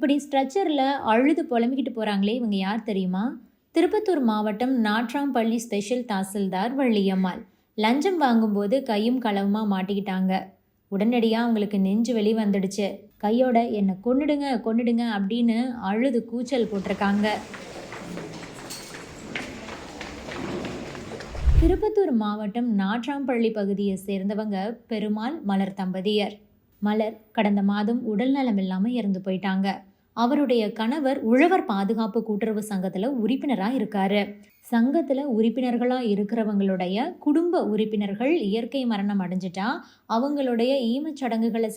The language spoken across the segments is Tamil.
இப்படி ஸ்ட்ரெச்சரில் அழுது புலம்பிக்கிட்டு போகிறாங்களே இவங்க யார் தெரியுமா? திருப்பத்தூர் மாவட்டம் நாற்றாம்பள்ளி ஸ்பெஷல் தாசில்தார் வள்ளியம்மாள். லஞ்சம் வாங்கும்போது கையும் களவுமாக மாட்டிக்கிட்டாங்க. உடனடியாக அவங்களுக்கு நெஞ்சு வெளி வந்துடுச்சு. கையோட என்னை கொன்னுடுங்க கொன்னுடுங்க அப்படின்னு அழுது கூச்சல் போட்டிருக்காங்க. திருப்பத்தூர் மாவட்டம் நாற்றாம்பள்ளி பகுதியை சேர்ந்தவங்க பெருமாள் மலர் தம்பதியர். மலர் கடந்த மாதம் உடல்நலம் இல்லாமல் இறந்து போயிட்டாங்க. அவருடைய கணவர் உழவர் பாதுகாப்பு கூட்டுறவு சங்கத்தில் உறுப்பினராக இருக்காரு. சங்கத்தில் உறுப்பினர்களாக இருக்கிறவங்களுடைய குடும்ப உறுப்பினர்கள் இயற்கை மரணம் அடைஞ்சிட்டா அவங்களுடைய ஈமச் சடங்குகளை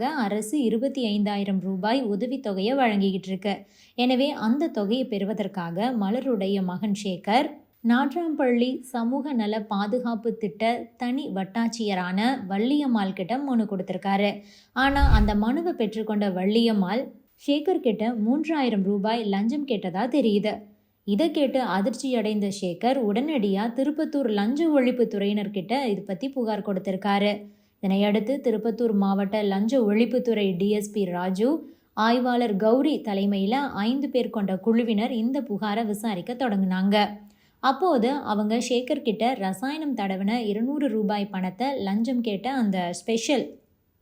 அரசு இருபத்தி ஐந்தாயிரம் ரூபாய் உதவித்தொகையை வழங்கிக்கிட்டு இருக்கு. எனவே அந்த தொகையை பெறுவதற்காக மலருடைய மகன் சேகர் நாட்ராம்பள்ளி சமூக நல பாதுகாப்பு திட்ட தனி வட்டாட்சியரான வள்ளியம்மாள் கிட்ட மனு கொடுத்துருக்காரு. ஆனால் அந்த மனுவை பெற்றுக்கொண்ட வள்ளியம்மாள் ஷேகர் கிட்ட மூன்றாயிரம் ரூபாய் லஞ்சம் கேட்டதா தெரியுது. இதை கேட்டு அதிர்ச்சி அடைந்த ஷேகர் உடனடியாக திருப்பத்தூர் லஞ்ச ஒழிப்பு துறையினர்கிட்ட இது பற்றி புகார் கொடுத்திருக்காரு. இதனையடுத்து திருப்பத்தூர் மாவட்ட லஞ்ச ஒழிப்புத்துறை டிஎஸ்பி ராஜு ஆய்வாளர் கௌரி தலைமையில் ஐந்து பேர் கொண்ட குழுவினர் இந்த புகாரை விசாரிக்க தொடங்கினாங்க. அப்போது அவங்க ஷேகர் கிட்ட ரசாயனம் தடவின இருநூறு ரூபாய் பணத்தை லஞ்சம் கேட்ட அந்த ஸ்பெஷல்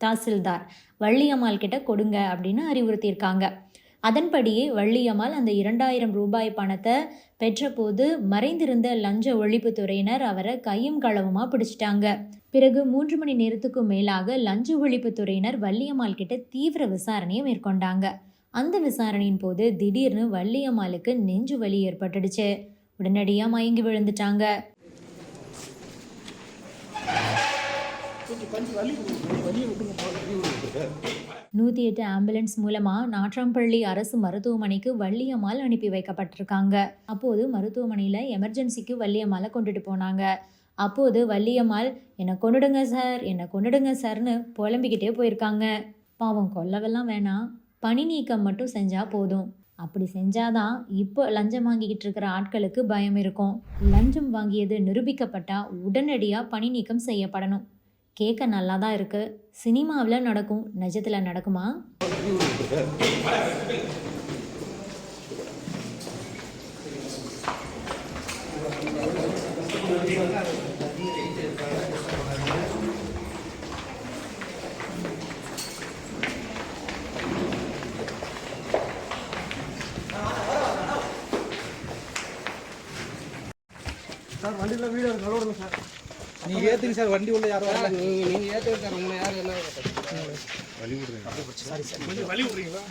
தாசில்தார். வள்ளியம்மாள் கிட்ட கொடுங்க அப்படின்னு அறிவுறுத்தியிருக்காங்க. அதன்படியே வள்ளியம்மாள் அந்த இரண்டாயிரம் ரூபாய் பணத்தை பெற்றபோது மறைந்திருந்த லஞ்ச ஒழிப்புத்துறையினர் அவரை கையும் களவுமா பிடிச்சிட்டாங்க. பிறகு மூன்று மணி நேரத்துக்கும் மேலாக லஞ்ச ஒழிப்புத்துறையினர் வள்ளியம்மாள் கிட்ட தீவிர விசாரணையை மேற்கொண்டாங்க. அந்த விசாரணையின் போது திடீர்னு வள்ளியம்மாளுக்கு நெஞ்சு வலி ஏற்பட்டுடுச்சு. உடனடியாக மயங்கி விழுந்துட்டாங்க. நூற்றி எட்டு ஆம்புலன்ஸ் மூலமாக நாற்றாம்பள்ளி அரசு மருத்துவமனைக்கு வள்ளியம்மாள் அனுப்பி வைக்கப்பட்டிருக்காங்க. அப்போது மருத்துவமனையில் எமர்ஜென்சிக்கு வள்ளியம்மாளை கொண்டுட்டு போனாங்க. அப்போது வள்ளியம்மாள் என்னை கொண்டுடுங்க சார் என்னை கொண்டுடுங்க சார்னு புலம்பிக்கிட்டே போயிருக்காங்க. பாவம் கொல்லவெல்லாம் வேணாம். பணி நீக்கம் மட்டும் செஞ்சால் போதும். அப்படி செஞ்சாதான் இப்போ லஞ்சம் வாங்கிக்கிட்டு இருக்கிற ஆட்களுக்கு பயம் இருக்கும். லஞ்சம் வாங்கியது நிரூபிக்கப்பட்டா உடனடியாக பணி நீக்கம் செய்யப்படணும். கேட்க நல்லா தான் இருக்கு? சினிமாவில் நடக்கும் நிஜத்தில் நடக்குமா? சார் வண்டியில் வீடு நலோடுங்க சார். நீங்க ஏத்துங்க சார் வண்டி உள்ள யாரும் வரல. நீங்க நீங்க ஏத்துக்கிட்டு சார் உங்களை யார் என்ன கொஞ்சம் வழி விட்றீங்களா?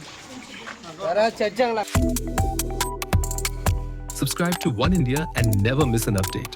யாராச்சும் அடிச்சாங்களா Subscribe to One India and never miss an update.